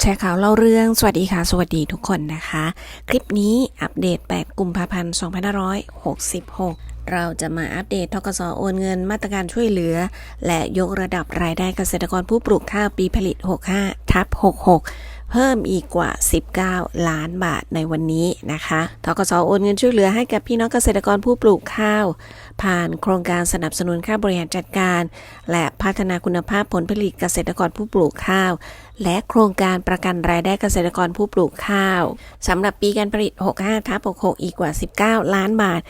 แชร์ข่าวเล่าเรื่องสวัสดีค่ะ สวัสดีทุกคนนะคะ คลิปนี้อัปเดต 8 กุมภาพันธ์ 2566 เราจะมาอัปเดตทกสโอนเงินมาตรการช่วยเหลือ และยกระดับรายได้เกษตรกรผู้ปลูกข้าวปีผลิต 65 ทับ 66 พิ่มอีกกว่า 19 ล้านบาทในวันนี้นะคะทกสโอนเงินช่วยเหลือให้กับพี่น้องเกษตรกรผู้ปลูกข้าว ผ่านโครงการสนับสนุนค่าบริหารจัดการ และพัฒนาคุณภาพผลผลิตเกษตรกรผู้ปลูกข้าว และโครงการประกันรายได้เกษตรกรผู้ปลูกข้าวสำหรับปีการผลิต 65ทับ66 อีกกว่า 19 ล้านบาท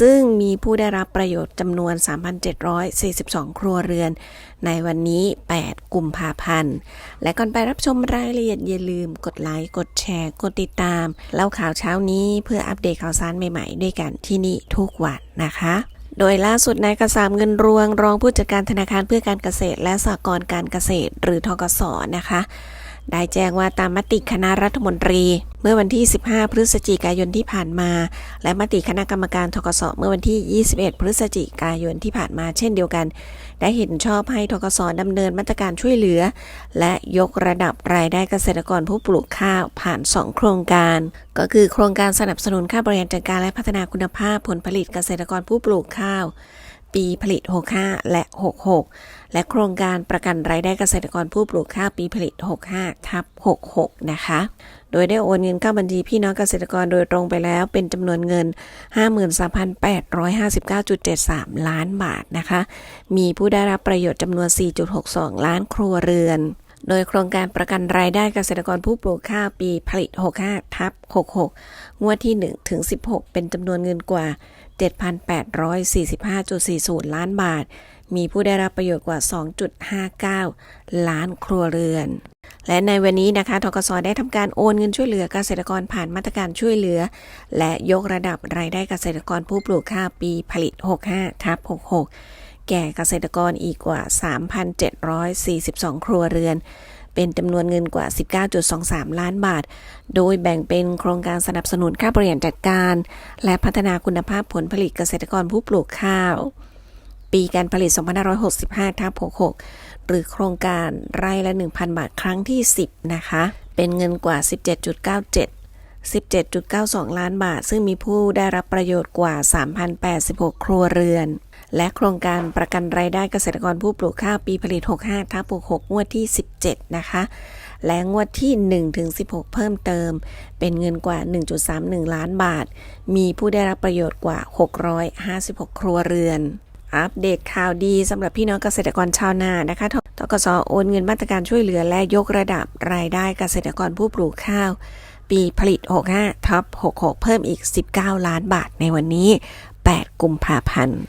ซึ่งมีผู้ได้รับประโยชน์จำนวน 3,742 ครัวเรือน ในวันนี้ 8 กุมภาพันธ์ และก่อนไปรับชมรายละเอียดอย่าลืมกดไลค์ กดแชร์ กดติดตาม เล่าข่าวเช้านี้เพื่ออัปเดตข่าวสารใหม่ๆ ด้วยกันที่นี่ทุกวันนะคะโดยล่าสุดนายกษามเงินรวง รองผู้จัดการธนาคารเพื่อการเกษตร และสหกรณ์การเกษตร หรือทกสนะคะ ได้แจ้งว่าตามมติคณะรัฐมนตรี เมื่อวันที่ 15 พฤศจิกายนที่ผ่านมา และมติคณะกรรมการทกสเมื่อวันที่ 21 พฤศจิกายนที่ผ่านมาเช่นเดียวกัน ได้เห็นชอบให้ทกสดำเนินมาตรการช่วยเหลือ และยกระดับรายได้เกษตรกรผู้ปลูกข้าวผ่าน 2 โครงการ ก็คือโครงการสนับสนุนค่าบริหารจัดการและพัฒนาคุณภาพผลผลิตเกษตรกรผู้ปลูกข้าว ปีผลิต 65 และ 66 และโครงการประกันรายได้เกษตรกรผู้ปลูกข้าวปีผลิต 65 ทับ 66 นะคะ โดยได้โอนเงินเข้าบัญชีพี่น้องเกษตรกรโดยตรงไปแล้วเป็นจำนวนเงิน 53,859.73 ล้านบาทนะคะ มีผู้ได้รับประโยชน์จำนวน 4.62 ล้านครัวเรือน โดยโครงการประกันรายได้เกษตรกรผู้ปลูกข้าวปีผลิต 65 ทับ 66 งวดที่ 1 ถึง 16 เป็นจำนวนเงินกว่า 7,845.40 ล้านบาท มีผู้ได้รับประโยชน์กว่า 2.59 ล้านครัวเรือน และในวันนี้นะคะทกสได้ทำการโอนเงินช่วยเหลือเกษตรกรผ่านมาตรการช่วยเหลือ และยกระดับรายได้เกษตรกรผู้ปลูกข้าวปีผลิต 65 ทับ 66 แก่เกษตรกรอีกกว่า 3,742 ครัวเรือน เป็นจำนวนเงินกว่า 19.23 ล้านบาท โดยแบ่งเป็นโครงการสนับสนุนค่าบริหารจัดการ และพัฒนาคุณภาพผลผลิตเกษตรกรผู้ปลูกข้าว ปีการผลิต 2565ทับ66 หรือโครงการไร่ละ 1,000 บาทครั้งที่ 10 นะคะ เป็นเงินกว่า 17.97 17.92 ล้านบาท ซึ่งมีผู้ได้รับประโยชน์กว่า 3,086 ครัวเรือน และโครงการประกันรายได้เกษตรกรผู้ปลูกข้าวปีผลิต 65ทับ66 งวดที่ 17 นะคะ และงวดที่1ถึง16 เพิ่มเติม เป็นเงินกว่า 1.31 ล้านบาท มีผู้ได้รับประโยชน์กว่า 656 ครัวเรือน อัปเดตข่าวดีสำหรับพี่น้องเกษตรกรชาวนานะคะททกสโอนเงินมาตรการช่วยเหลือและยกระดับรายได้เกษตรกรผู้ปลูกข้าว ปีผลิต 65ทับ66 เพิ่มอีก 19 ล้านบาทในวันนี้ 8 กุมภาพันธ์